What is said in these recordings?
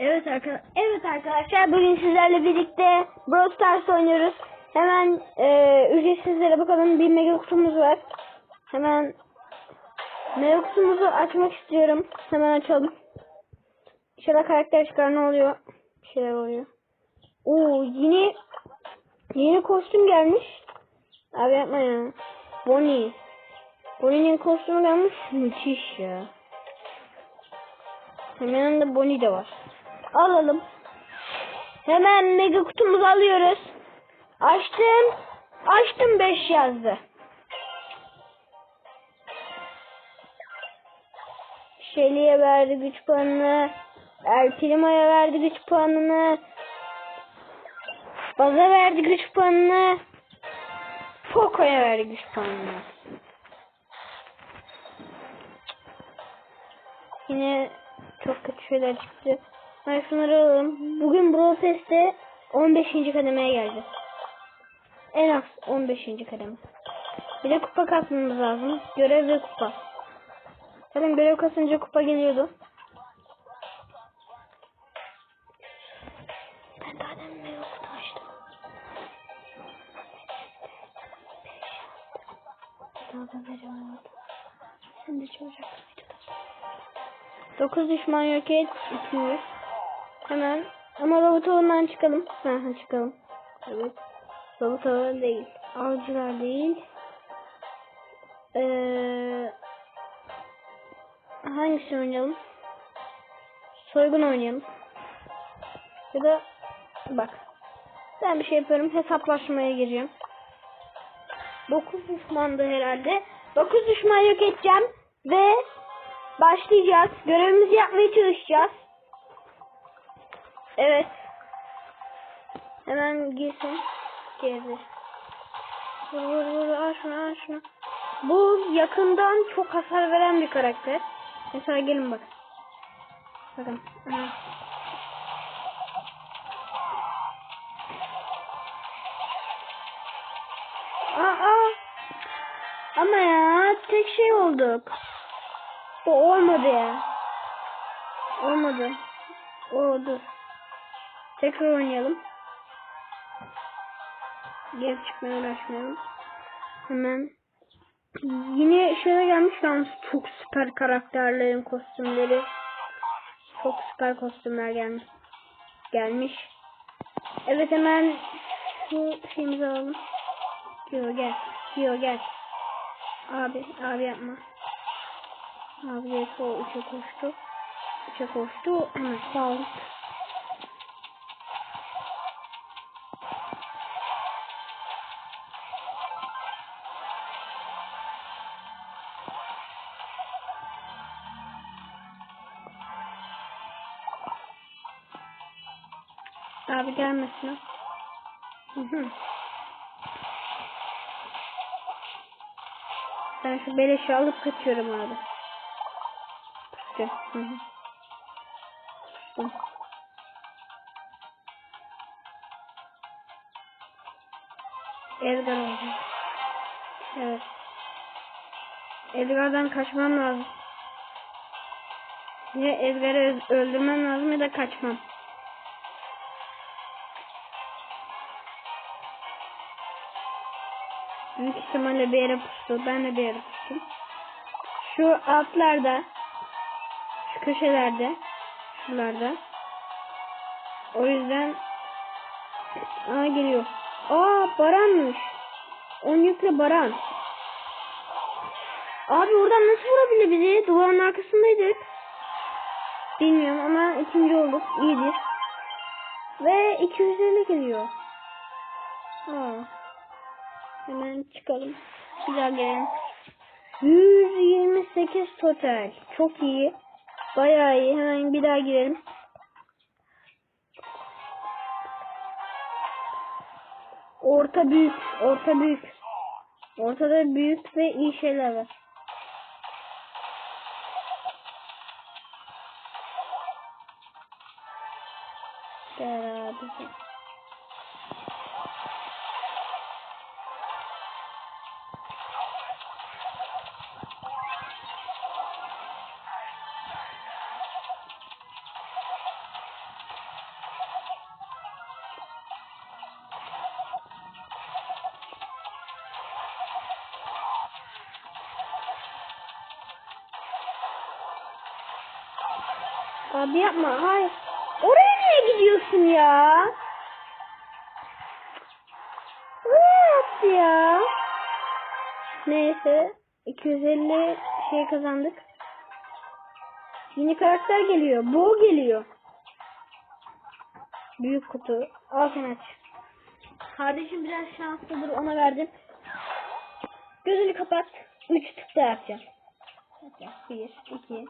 Evet arkadaşlar. Evet arkadaşlar bugün sizlerle birlikte Brawl Stars oynuyoruz. Hemen e, ücretsizlere bakalım. Bir mega kutumuz var. Hemen mega kutumuzu açmak istiyorum. Hemen açalım. İnşallah karakter çıkar ne oluyor? Bir şeyler oluyor. Oo yeni yeni kostüm gelmiş. Abi yapma ya. Bonnie. Bonnie'nin kostümü gelmiş. Müthiş ya. Hemen yanında Bonnie de var. Alalım. Hemen mega kutumuzu alıyoruz. Açtım. Açtım 5 yazdı. Şeli'ye verdi güç puanını. El Primo'ya verdi güç puanını. Baz'a verdi güç puanını. Poco'ya verdi güç puanını. Yine çok kötü şeyler çıktı. Ben şunları. Bugün Brawl Pass'te 15. kademeye geldi. En az 15. kademe. Bir de kupa kasmamız lazım. Görev ve kupa. Zaten görev kasınca kupa geliyordu. Ben daha demin meyve kutu açtım. Daha da veremiyorum. Sen de çalacaksın videoda. 9 düşman yok et. 200. Hemen. Ama robot avından çıkalım. Ha, çıkalım. Evet. Robot avı değil. Avcılar değil. Ee, hangisini oynayalım? Soygun oynayalım. Ya da bak. Ben bir şey yapıyorum. Hesaplaşmaya gireceğim. 9 düşmandı herhalde. 9 düşman yok edeceğim. Ve başlayacağız. Görevimizi yapmaya çalışacağız. Evet. Hemen girsin. Girdi. Vur vur vur. Al şunu al şunu. Bu yakından çok hasar veren bir karakter. Mesela gelin bak. Bakın. Aha. Aa. Ama ya tek şey olduk. O olmadı ya. Olmadı. O dur. Tekrar oynayalım. Geri çıkmaya uğraşmayalım. Hemen. Yine şöyle gelmiş yalnız çok süper karakterlerin kostümleri. Çok süper kostümler gelmiş. Gelmiş. Evet hemen şu şeyimizi alalım. Gio gel. Gio gel. Abi, abi yapma. Abi o üçe koştu. Üçe koştu. Hemen sağ Abi gelmesin. Ben şu beleşi alıp kaçıyorum abi. Edgar oldu. Evet. Edgar'dan kaçmam lazım. Ya Edgar'ı öldürmem lazım ya da kaçmam. Büyük ihtimalle bir yere pustu. Ben de bir yere pustum. Şu altlarda, şu köşelerde, şuralarda. O yüzden Aa geliyor. Aa Baran'mış. On yükle Baran. Abi oradan nasıl vurabilir bizi? Duvarın arkasındaydık. Bilmiyorum ama ikinci olduk. İyidir. Ve 250 geliyor. Aa. Hemen çıkalım. Daha gelelim. 128 total. Çok iyi. Bayağı iyi. Hemen bir daha girelim. Orta büyük. Orta büyük. Ortada büyük ve iyi şeyler var. Abi yapma. Hayır. Oraya niye gidiyorsun ya? Oraya ya. Neyse. 250 şey kazandık. Yeni karakter geliyor. Bu geliyor. Büyük kutu. Al sen aç. Kardeşim biraz şanslıdır ona verdim. Gözünü kapat. 3 tık da yapacağım. 1, 2,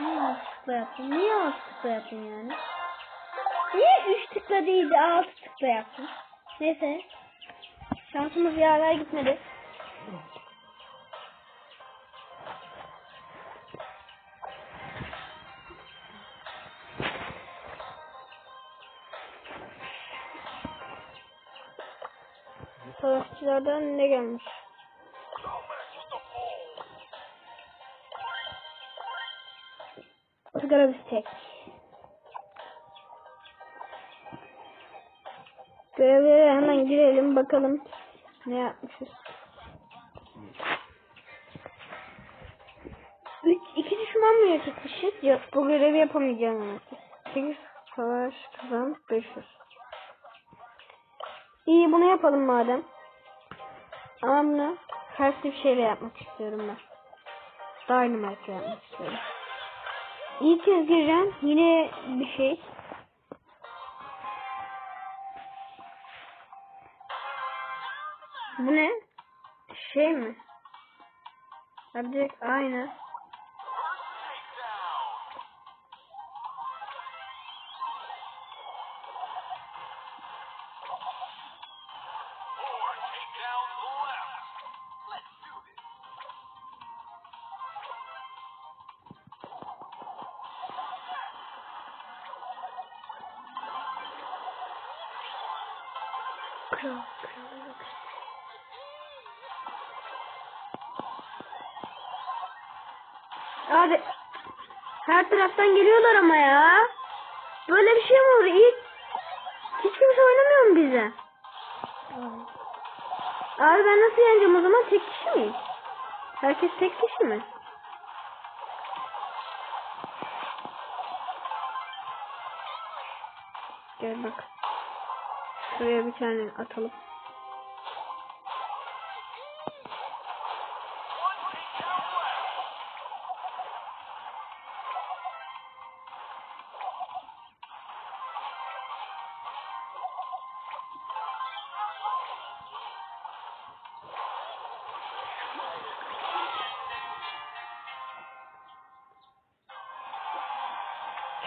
Niye altı tıkla yaptın? Niye altı tıkla yaptın yani? Niye üç tıkla değil de altı tıkla yaptın? Neyse. Şansımız yaver gitmedi. Savaşçılardan ne gelmiş? Sigara bistek. Görevlere hemen girelim bakalım ne yapmışız. Üç, iki düşman mı yakıtmışız? Yok bu görevi yapamayacağım artık. 8 savaş kazan 500. İyi bunu yapalım madem. Ama bunu farklı bir şeyle yapmak istiyorum ben. Dynamite yapmak istiyorum. İlk kez gireceğim. Yine bir şey. Bu ne? Şey mi? Hadi aynı. Kral, kral. Abi her taraftan geliyorlar ama ya. Böyle bir şey mi olur? İlk hiç kimse oynamıyor mu bize? Abi ben nasıl yeneceğim o zaman? Tek kişi miyim? Herkes tek kişi mi? Gel bak. Şuraya bir tane atalım.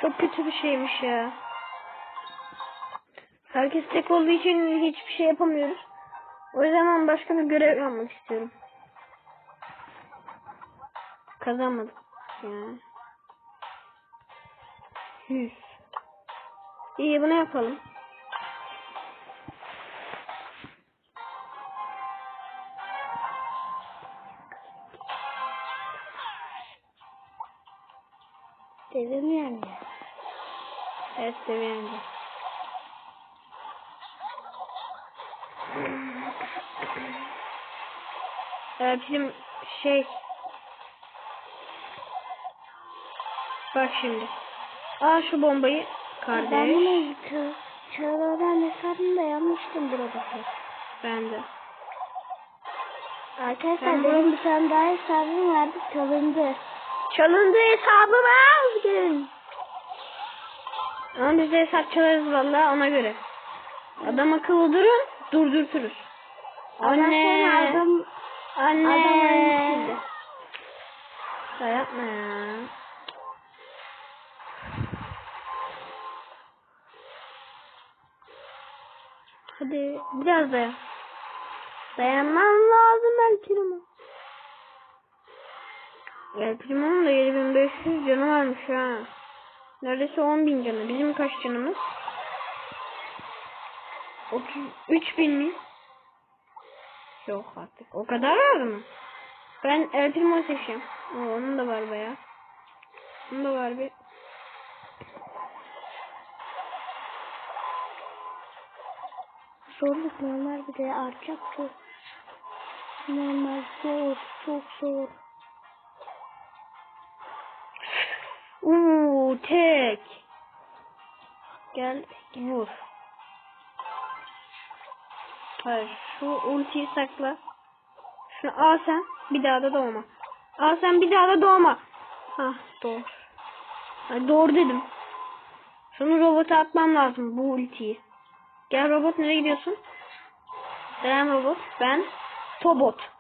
Çok kötü bir şeymiş ya. Herkes tek olduğu için hiçbir şey yapamıyoruz. O yüzden ben başka bir görev yapmak istiyorum. Kazanmadım. Yani. 100. İyi bunu yapalım. Dedim yani. Evet seviyende. Ee, bizim şey Bak şimdi. Al şu bombayı kardeş. Ben bunu çağ- Çağlar'dan hesabımda yapmıştım burada. Ben de. Arkadaşlar Sen benim bir tane daha hesabım vardı çalındı. Çalındı hesabımı aldın. Ama biz de hesap çalarız valla ona göre. Adam akıllı durun durdurturuz. Sonra adam Anne. Adam. Ya yapma ya. Hadi biraz dayan. Dayanmam lazım belki ama. Ya Primo'nun da 7500 canı varmış ha. Neredeyse 10.000 canı. Bizim kaç canımız? 33 bin mi? Yok artık. O kadar var mı? Ben El Primo onun da var baya. Onun da var bir. Zorluk normal bir de artacak ki. Normal zor, çok zor. Uuu tek. Gel vur. Hayır şu ultiyi sakla. Şunu al sen bir daha da doğma. Al sen bir daha da doğma. Hah doğru. Ay, doğru dedim. Şunu robota atmam lazım bu ultiyi. Gel robot nereye gidiyorsun? Selam robot. Ben Tobot.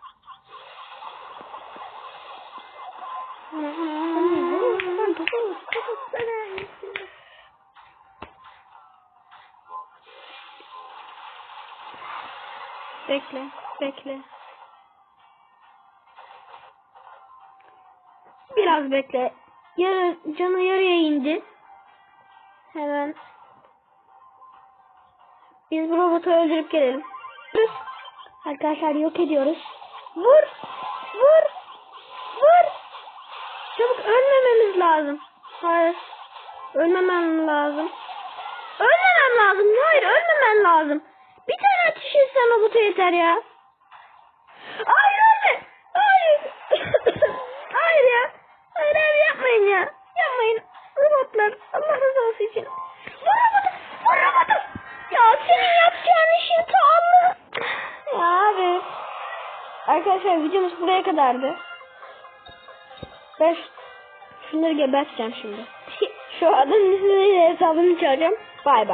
Bekle, bekle. Biraz bekle. Yarı, canı yarıya indi. Hemen biz bu robotu öldürüp gelelim. Arkadaşlar yok ediyoruz. vur, vur, vur. Çabuk ölmememiz lazım. Hayır, ölmemem lazım. Ölmemem lazım. Hayır, ölmemem lazım. Etsen robotu yeter ya. Hayır ölme. Hayır. hayır ya. Hayır hayır yapmayın ya. Yapmayın. Robotlar. Allah rızası için. Vur robotu. Vur robotu. Ya senin yapacağın işin tamamı. Ya abi. Arkadaşlar videomuz buraya kadardı. Ben şunları geberteceğim şimdi. Şu adamın hesabını çağıracağım. Bay bay.